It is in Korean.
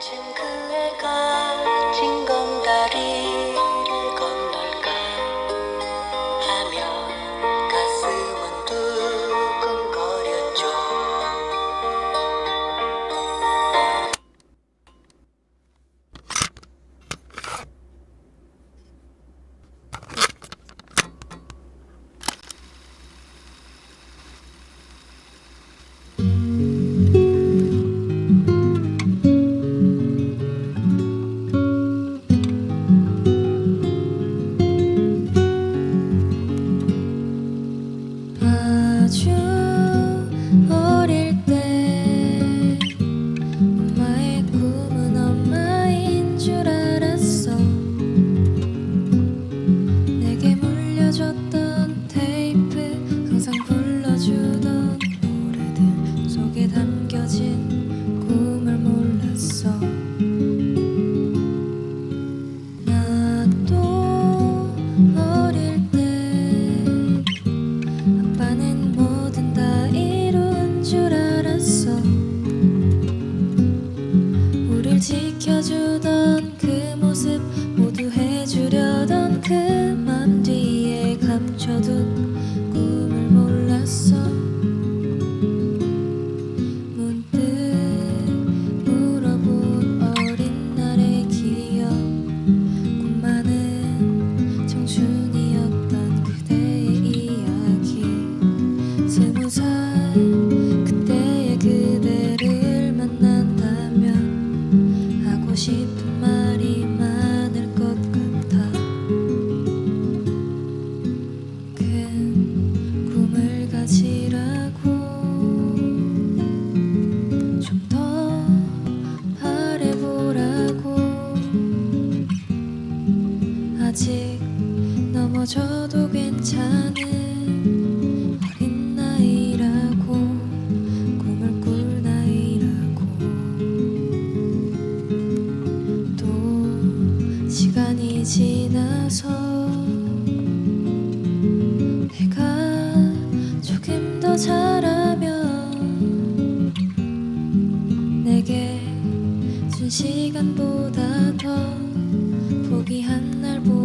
지금 그애가 조금씩 넘어져도 괜찮은 어린 나이라고 꿈을 꿀 나이라고. 또 시간이 지나서 내가 조금 더 잘하면 내게 준 시간보다 더 포기한 날보